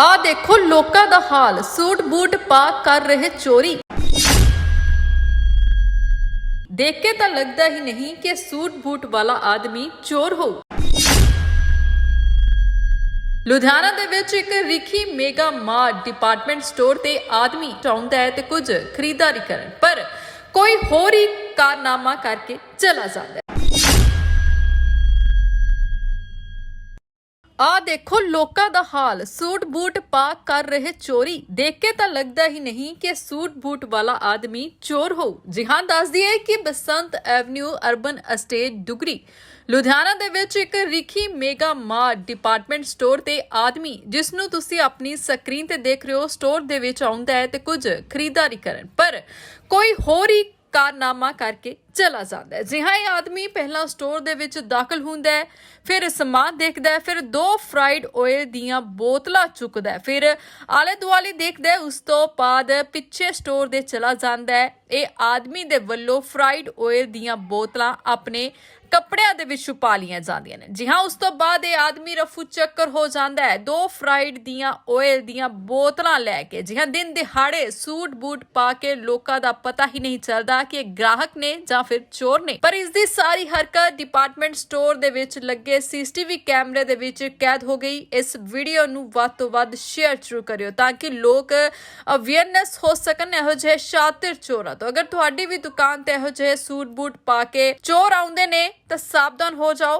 ਆ ਦੇਖੋ ਲੋਕਾਂ ਦਾ ਹਾਲ। ਸੂਟ ਬੂਟ ਪਾ ਕਰ ਰਹੇ ਚੋਰੀ। ਦੇਖ ਕੇ ਤਾਂ ਲੱਗਦਾ ਹੀ ਨਹੀਂ ਕਿ ਸੂਟ ਬੂਟ ਵਾਲਾ ਆਦਮੀ ਚੋਰ ਹੋ। ਲੁਧਿਆਣਾ ਦੇ ਵਿੱਚ ਇੱਕ Rikhi mega mart department store ਤੇ ਆਦਮੀ ਚਾਹੁੰਦਾ ਹੈ ਤੇ ਕੁਝ ਖਰੀਦਦਾਰੀ ਕਰਨ। ਪਰ ਕੋਈ ਹੋਰ ਹੀ ਕਾਰਨਾਮਾ ਕਰਕੇ ਚਲਾ ਜਾਂਦਾ ਆ ਦੇਖੋ ਲੋਕਾਂ ਦਾ ਹਾਲ। ਸੂਟ ਬੂਟ ਪਾ ਕਰ ਰਹੇ ਚੋਰੀ। ਦੇਖ ਕੇ ਤਾਂ ਲੱਗਦਾ ਹੀ ਨਹੀਂ ਕਿ ਸੂਟ ਬੂਟ ਵਾਲਾ ਆਦਮੀ ਚੋਰ ਹੋ। ਜੀ ਹਾਂ, ਦੱਸ ਦਈਏ ਕਿ Basant avenue urban estate Dugri Ludhiana ਦੇ ਵਿੱਚ ਇੱਕ Rikhi mega mart department store ਤੇ ਆਦਮੀ ਜਿਸ ਨੂੰ ਤੁਸੀਂ ਆਪਣੀ ਸਕਰੀਨ ਤੇ ਦੇਖ ਰਹੇ ਹੋ, ਸਟੋਰ ਦੇ ਵਿੱਚ ਆਉਂਦਾ ਹੈ ਤੇ ਕੁਝ ਖਰੀਦਦਾਰੀ ਕਰਨ। ਪਰ ਕੋਈ ਹੋਰ ਹੀ ਕਾਰਨਾਮਾ ਕਰਕੇ ਚਲਾ ਜਾਂਦਾ ਹੈ। ਜੀ ਹਾਂ ਇਹ ਆਦਮੀ ਪਹਿਲਾਂ ਸਟੋਰ ਦੇ ਵਿੱਚ ਦਾਖਲ ਹੁੰਦਾ ਹੈ, ਫਿਰ ਸਮਾਨ ਦੇਖਦਾ ਹੈ, ਫਿਰ ਦੋ ਫਰਾਈਡ ਓਇਲ ਦੀਆਂ ਬੋਤਲਾਂ ਚੁੱਕਦਾ ਹੈ, ਫਿਰ ਆਲੇ ਦੁਆਲੇ ਦੇਖਦਾ ਹੈ, ਉਸ ਤੋਂ ਬਾਅਦ ਪਿੱਛੇ ਸਟੋਰ ਦੇ ਚਲਾ ਜਾਂਦਾ ਹੈ। ਇਹ ਆਦਮੀ ਦੇ ਵੱਲੋਂ ਫਰਾਈਡ ਓਇਲ ਦੀਆਂ ਬੋਤਲਾਂ ਆਪਣੇ ਕੱਪੜਿਆਂ ਦੇ ਵਿੱਚ ਛੁਪਾ ਲੀਆਂ ਜਾਂਦੀਆਂ ਨੇ। ਜੀ ਹਾਂ, ਉਸ ਤੋਂ ਬਾਅਦ ਇਹ ਆਦਮੀ ਰਫੂ ਚੱਕਰ ਹੋ ਜਾਂਦਾ ਹੈ। ਦੋ ਫਰਾਈਡ ਦੀਆਂ ਓਇਲ ਦੀਆਂ ਬੋਤਲਾਂ ਲੈ ਕੇ, ਜੀ ਹਾਂ, ਦਿਨ ਦਿਹਾੜੇ ਸੂਟ ਬੂਟ ਪਾ ਕੇ ਲੋਕਾਂ ਦਾ ਪਤਾ ਹੀ ਨਹੀਂ ਚੱਲਦਾ ਕਿ ਇਹ ਗ੍ਰਾਹਕ ਨੇ ਜਾਂ ਜਾਂ ਫਿਰ ਚੋਰ ਨੇ। ਪਰ ਇਸ ਦੀ ਸਾਰੀ ਹਰਕਤ ਡਿਪਾਰਟਮੈਂਟ ਸਟੋਰ ਦੇ ਵਿੱਚ ਲੱਗੇ ਸੀਸੀਟੀਵੀ ਕੈਮਰੇ ਦੇ ਵਿੱਚ ਕੈਦ ਹੋ ਗਈ। ਇਸ ਵੀਡੀਓ ਨੂੰ ਵੱਧ ਤੋਂ ਵੱਧ ਸ਼ੇਅਰ ਜ਼ਰੂਰ ਕਰਿਓ ਤਾਂ ਕਿ ਲੋਕ ਅਵੇਅਰਨੈਸ ਹੋ ਸਕਣ। ਇਹੋ ਜਿਹੇ ਸ਼ਾਤਿਰ ਚੋਰਾਂ ਤੋਂ। ਅਗਰ ਤੁਹਾਡੀ ਵੀ ਦੁਕਾਨ ਤੇ ਇਹੋ ਜਿਹੇ ਸੂਟ ਬੂਟ ਪਾ ਕੇ ਚੋਰ ਆਉਂਦੇ ਨੇ ਤਾਂ ਸਾਵਧਾਨ ਹੋ ਜਾਓ।